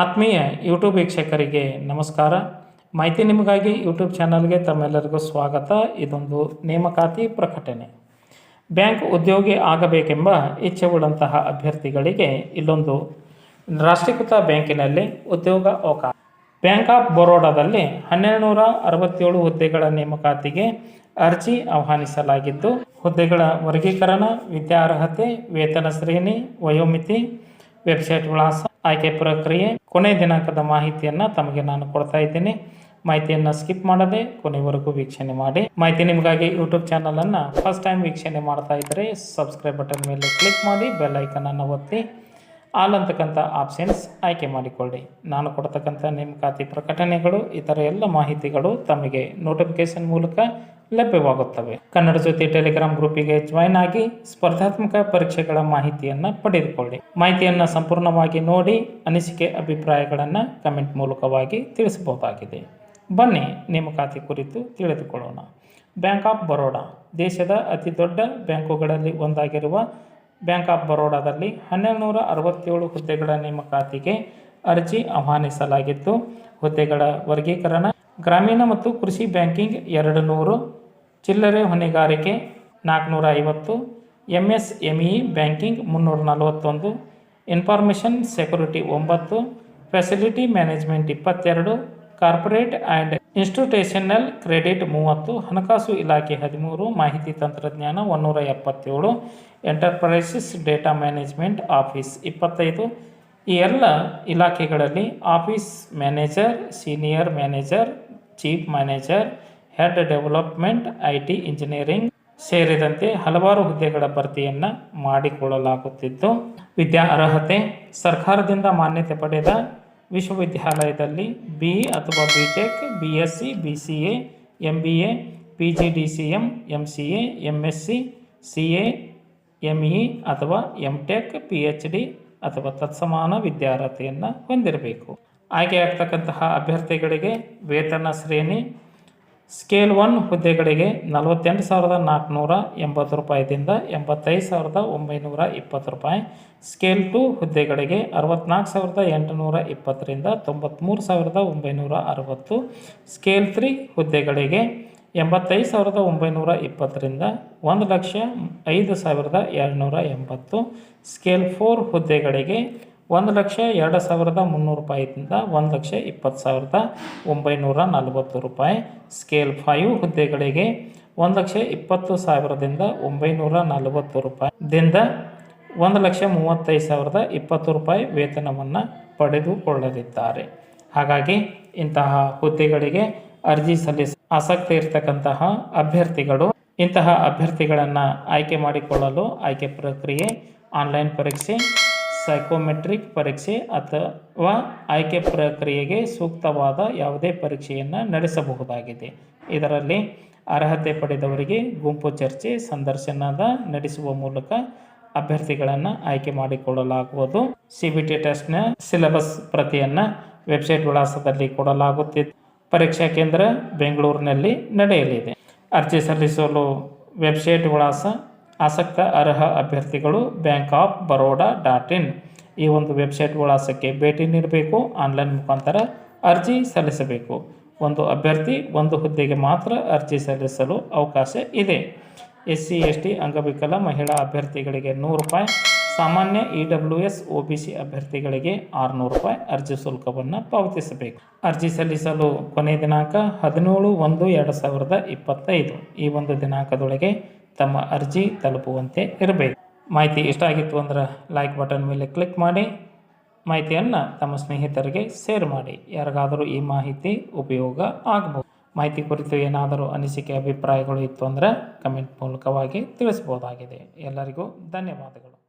ಆತ್ಮೀಯ ಯೂಟ್ಯೂಬ್ ವೀಕ್ಷಕರಿಗೆ ನಮಸ್ಕಾರ. ಮಾಹಿತಿ ನಿಮಗಾಗಿ ಯೂಟ್ಯೂಬ್ ಚಾನಲ್ಗೆ ತಮ್ಮೆಲ್ಲರಿಗೂ ಸ್ವಾಗತ. ಇದೊಂದು ನೇಮಕಾತಿ ಪ್ರಕಟಣೆ. ಬ್ಯಾಂಕ್ ಉದ್ಯೋಗಿ ಆಗಬೇಕೆಂಬ ಇಚ್ಛೆ ಉಳ್ಳಂತಹ ಅಭ್ಯರ್ಥಿಗಳಿಗೆ ಇಲ್ಲೊಂದು ರಾಷ್ಟ್ರೀಕೃತ ಬ್ಯಾಂಕಿನಲ್ಲಿ ಉದ್ಯೋಗ ಅವಕಾಶ. ಬ್ಯಾಂಕ್ ಆಫ್ ಬರೋಡಾದಲ್ಲಿ ಹನ್ನೆರಡು ನೂರ ಅರವತ್ತೇಳು ಹುದ್ದೆಗಳ ನೇಮಕಾತಿಗೆ ಅರ್ಜಿ ಆಹ್ವಾನಿಸಲಾಗಿದ್ದು, ಹುದ್ದೆಗಳ ವರ್ಗೀಕರಣ, ವಿದ್ಯಾರ್ಹತೆ, ವೇತನ ಶ್ರೇಣಿ, ವಯೋಮಿತಿ ವೆಬ್ಸೈಟ್ ವಿಳಾಸ ಆಯ್ಕೆ ಪ್ರಕ್ರಿಯೆ, ಕೊನೆ ದಿನಾಂಕದ ಮಾಹಿತಿಯನ್ನು ತಮಗೆ ನಾನು ಕೊಡ್ತಾ ಇದ್ದೀನಿ. ಮಾಹಿತಿಯನ್ನು ಸ್ಕಿಪ್ ಮಾಡದೆ ಕೊನೆವರೆಗೂ ವೀಕ್ಷಣೆ ಮಾಡಿ. ಮಾಹಿತಿ ನಿಮಗಾಗಿ ಯೂಟ್ಯೂಬ್ ಚಾನಲನ್ನು ಫಸ್ಟ್ ಟೈಮ್ ವೀಕ್ಷಣೆ ಮಾಡ್ತಾ ಇದ್ದರೆ ಸಬ್ಸ್ಕ್ರೈಬ್ ಬಟನ್ ಮೇಲೆ ಕ್ಲಿಕ್ ಮಾಡಿ ಬೆಲ್ ಐಕನನ್ನು ಒತ್ತಿ. ಆಲ್ ಅಂತಕ್ಕಂಥ ಆಪ್ಷನ್ಸ್ ಆಯ್ಕೆ ಮಾಡಿಕೊಳ್ಳಿ. ನಾನು ಕೊಡ್ತಕ್ಕಂಥ ನೇಮಕಾತಿ ಪ್ರಕಟಣೆಗಳು, ಇತರ ಎಲ್ಲ ಮಾಹಿತಿಗಳು ತಮಗೆ ನೋಟಿಫಿಕೇಶನ್ ಮೂಲಕ ಲಭ್ಯವಾಗುತ್ತವೆ. ಕನ್ನಡ ಜೊತೆ ಟೆಲಿಗ್ರಾಮ್ ಗ್ರೂಪಿಗೆ ಜಾಯ್ನ್ ಆಗಿ ಸ್ಪರ್ಧಾತ್ಮಕ ಪರೀಕ್ಷೆಗಳ ಮಾಹಿತಿಯನ್ನು ಪಡೆದುಕೊಳ್ಳಿ. ಮಾಹಿತಿಯನ್ನು ಸಂಪೂರ್ಣವಾಗಿ ನೋಡಿ ಅನಿಸಿಕೆ ಅಭಿಪ್ರಾಯಗಳನ್ನು ಕಮೆಂಟ್ ಮೂಲಕವಾಗಿ ತಿಳಿಸಬಹುದಾಗಿದೆ. ಬನ್ನಿ ನೇಮಕಾತಿ ಕುರಿತು ತಿಳಿದುಕೊಳ್ಳೋಣ. ಬ್ಯಾಂಕ್ ಆಫ್ ಬರೋಡಾ, ದೇಶದ ಅತಿ ದೊಡ್ಡ ಬ್ಯಾಂಕುಗಳಲ್ಲಿ ಒಂದಾಗಿರುವ ಬ್ಯಾಂಕ್ ಆಫ್ ಬರೋಡಾದಲ್ಲಿ ಹನ್ನೆರಡು ನೂರ ಅರವತ್ತೇಳು ಹುದ್ದೆಗಳ ನೇಮಕಾತಿಗೆ ಅರ್ಜಿ ಆಹ್ವಾನಿಸಲಾಗಿದ್ದು, ಹುದ್ದೆಗಳ ವರ್ಗೀಕರಣ, ಗ್ರಾಮೀಣ ಮತ್ತು ಕೃಷಿ ಬ್ಯಾಂಕಿಂಗ್ ಎರಡು ನೂರು ಚಿಲ್ಲರೆ ಹೊಣೆಗಾರಿಕೆ ನಾಲ್ಕುನೂರ ಐವತ್ತು M S M E banking ಮುನ್ನೂರ ನಲವತ್ತೊಂದು ಇನ್ಫಾರ್ಮೇಷನ್ ಸೆಕ್ಯೂರಿಟಿ ಒಂಬತ್ತು, ಫೆಸಿಲಿಟಿ ಮ್ಯಾನೇಜ್ಮೆಂಟ್ ಇಪ್ಪತ್ತೆರಡು, ಕಾರ್ಪೊರೇಟ್ ಆ್ಯಂಡ್ ಇನ್ಸ್ಟಿಟ್ಯೂಷನಲ್ ಕ್ರೆಡಿಟ್ ಮೂವತ್ತು, ಹಣಕಾಸು ಇಲಾಖೆ ಹದಿಮೂರು, ಮಾಹಿತಿ ತಂತ್ರಜ್ಞಾನ ಒನ್ನೂರ ಎಪ್ಪತ್ತೇಳು, ಎಂಟರ್ಪ್ರೈಸಸ್ ಡೇಟಾ ಮ್ಯಾನೇಜ್ಮೆಂಟ್ ಆಫೀಸ್ ಇಪ್ಪತ್ತೈದು. ಈ ಎಲ್ಲ ಇಲಾಖೆಗಳಲ್ಲಿ office manager, senior manager, chief manager head development I T engineering ಸೇರಿದಂತೆ ಹಲವಾರು ಹುದ್ದೆಗಳ ಭರ್ತಿಯನ್ನು ಮಾಡಿಕೊಳ್ಳಲಾಗುತ್ತಿದ್ದು, ವಿದ್ಯಾ ಅರ್ಹತೆ, ಸರ್ಕಾರದಿಂದ ಮಾನ್ಯತೆ ಪಡೆದ ವಿಶ್ವವಿದ್ಯಾಲಯದಲ್ಲಿ ಬಿ ಇ ಅಥವಾ B tech B S C B C A M B A P G D C M M C A M S C C A M E ಅಥವಾ M tech P H D ಅಥವಾ ತತ್ಸಮಾನ ವಿದ್ಯಾರ್ಹತೆಯನ್ನು ಹೊಂದಿರಬೇಕು. ಆಯ್ಕೆಯಾಗ್ತಕ್ಕಂತಹ ಅಭ್ಯರ್ಥಿಗಳಿಗೆ ವೇತನ ಶ್ರೇಣಿ scale one ಹುದ್ದೆಗಳಿಗೆ ನಲವತ್ತೆಂಟು ಸಾವಿರದ ನಾಲ್ಕುನೂರ ಎಂಬತ್ತು ರೂಪಾಯಿದಿಂದ ಎಂಬತ್ತೈದು ಸಾವಿರದ ಒಂಬೈನೂರ ಇಪ್ಪತ್ತು ರೂಪಾಯಿ. ಸ್ಕೇಲ್ ಟು ಹುದ್ದೆಗಳಿಗೆ ಅರವತ್ನಾಲ್ಕು ಸಾವಿರದ ಎಂಟುನೂರ ಇಪ್ಪತ್ತರಿಂದ ತೊಂಬತ್ತ್ಮೂರು ಸಾವಿರದ ಒಂಬೈನೂರ ಅರವತ್ತು. ಸ್ಕೇಲ್ ತ್ರೀ ಹುದ್ದೆಗಳಿಗೆ ಎಂಬತ್ತೈದು ಸಾವಿರದ ಒಂಬೈನೂರ ಇಪ್ಪತ್ತರಿಂದ ಒಂದು ಲಕ್ಷ ಐದು ಸಾವಿರದ ಎರಡುನೂರ ಎಂಬತ್ತು. ಸ್ಕೇಲ್ ಫೋರ್ ಹುದ್ದೆಗಳಿಗೆ ಒಂದು ಲಕ್ಷ ಎರಡು ಸಾವಿರದ ಮುನ್ನೂರು ರೂಪಾಯಿಯಿಂದ ಒಂದು ಲಕ್ಷ ಇಪ್ಪತ್ತು ಸಾವಿರದ ಒಂಬೈನೂರ ನಲವತ್ತು ರೂಪಾಯಿ. ಸ್ಕೇಲ್ ಫೈವ್ ಹುದ್ದೆಗಳಿಗೆ ಒಂದು ಲಕ್ಷ ಇಪ್ಪತ್ತು ಸಾವಿರದಿಂದ ಒಂಬೈನೂರ ನಲವತ್ತು ರೂಪಾಯಿದಿಂದ ಒಂದು ಲಕ್ಷ ಮೂವತ್ತೈದು ಸಾವಿರದ ಇಪ್ಪತ್ತು ರೂಪಾಯಿ ವೇತನವನ್ನು ಪಡೆದುಕೊಳ್ಳಲಿದ್ದಾರೆ. ಹಾಗಾಗಿ ಇಂತಹ ಹುದ್ದೆಗಳಿಗೆ ಅರ್ಜಿ ಸಲ್ಲಿಸ ಆಸಕ್ತಿ ಇರತಕ್ಕಂತಹ ಅಭ್ಯರ್ಥಿಗಳು ಇಂತಹ ಅಭ್ಯರ್ಥಿಗಳನ್ನು ಆಯ್ಕೆ ಮಾಡಿಕೊಳ್ಳಲು ಆಯ್ಕೆ ಪ್ರಕ್ರಿಯೆ ಆನ್ಲೈನ್ ಪರೀಕ್ಷೆ ಸೈಕೋಮೆಟ್ರಿಕ್ ಪರೀಕ್ಷೆ ಅಥವಾ ಆಯ್ಕೆ ಪ್ರಕ್ರಿಯೆಗೆ ಸೂಕ್ತವಾದ ಯಾವುದೇ ಪರೀಕ್ಷೆಯನ್ನು ನಡೆಸಬಹುದಾಗಿದೆ. ಇದರಲ್ಲಿ ಅರ್ಹತೆ ಪಡೆದವರಿಗೆ ಗುಂಪು ಚರ್ಚೆ, ಸಂದರ್ಶನದ ನಡೆಸುವ ಮೂಲಕ ಅಭ್ಯರ್ಥಿಗಳನ್ನು ಆಯ್ಕೆ ಮಾಡಿಕೊಳ್ಳಲಾಗುವುದು. ಸಿ ಬಿ ಟಿ ಟೆಸ್ಟ್ನ ಸಿಲೆಬಸ್ ಪ್ರತಿಯನ್ನು ವೆಬ್ಸೈಟ್ ವಿಳಾಸದಲ್ಲಿ ಕೊಡಲಾಗುತ್ತಿದ್ದು ಪರೀಕ್ಷಾ ಕೇಂದ್ರ ಬೆಂಗಳೂರಿನಲ್ಲಿ ನಡೆಯಲಿದೆ. ಅರ್ಜಿ ಸಲ್ಲಿಸಲು ವೆಬ್ಸೈಟ್ ವಿಳಾಸ ಆಸಕ್ತ ಅರ್ಹ ಅಭ್ಯರ್ಥಿಗಳು Bank of Baroda dot in. ಈ ಒಂದು ವೆಬ್ಸೈಟ್ ವಿಳಾಸಕ್ಕೆ ಭೇಟಿ ನೀಡಬೇಕು. ಆನ್ಲೈನ್ ಮುಖಾಂತರ ಅರ್ಜಿ ಸಲ್ಲಿಸಬೇಕು. ಒಂದು ಅಭ್ಯರ್ಥಿ ಒಂದು ಹುದ್ದೆಗೆ ಮಾತ್ರ ಅರ್ಜಿ ಸಲ್ಲಿಸಲು ಅವಕಾಶ ಇದೆ. ಎಸ್ ಸಿ ಎಸ್ ಟಿ ಅಂಗವಿಕಲ ಮಹಿಳಾ ಅಭ್ಯರ್ಥಿಗಳಿಗೆ ನೂರು ರೂಪಾಯಿ, ಸಾಮಾನ್ಯ E W S O B C ಅಭ್ಯರ್ಥಿಗಳಿಗೆ ಆರುನೂರು ರೂಪಾಯಿ ಅರ್ಜಿ ಶುಲ್ಕವನ್ನು ಪಾವತಿಸಬೇಕು. ಅರ್ಜಿ ಸಲ್ಲಿಸಲು ಕೊನೆಯ ದಿನಾಂಕ ಹದಿನೇಳು ಒಂದು ಎರಡು ಸಾವಿರದ ಇಪ್ಪತ್ತೈದು. ಈ ಒಂದು ದಿನಾಂಕದೊಳಗೆ ತಮ್ಮ ಅರ್ಜಿ ತಲುಪುವಂತೆ ಇರಬೇಕು. ಮಾಹಿತಿ ಇಷ್ಟ ಆಗಿತ್ತು ಅಂದ್ರೆ ಲೈಕ್ ಬಟನ್ ಮೇಲೆ ಕ್ಲಿಕ್ ಮಾಡಿ. ಮಾಹಿತಿಯನ್ನು ತಮ್ಮ ಸ್ನೇಹಿತರಿಗೆ ಶೇರ್ ಮಾಡಿ. ಯಾರಿಗಾದರೂ ಈ ಮಾಹಿತಿ ಉಪಯೋಗ ಆಗಬಹುದು. ಮಾಹಿತಿ ಕುರಿತು ಏನಾದರೂ ಅನಿಸಿಕೆ, ಅಭಿಪ್ರಾಯಗಳು ಇತ್ತು ಅಂದರೆ ಕಮೆಂಟ್ ಮೂಲಕವಾಗಿ ತಿಳಿಸ್ಬೋದಾಗಿದೆ ಎಲ್ಲರಿಗೂ ಧನ್ಯವಾದಗಳು.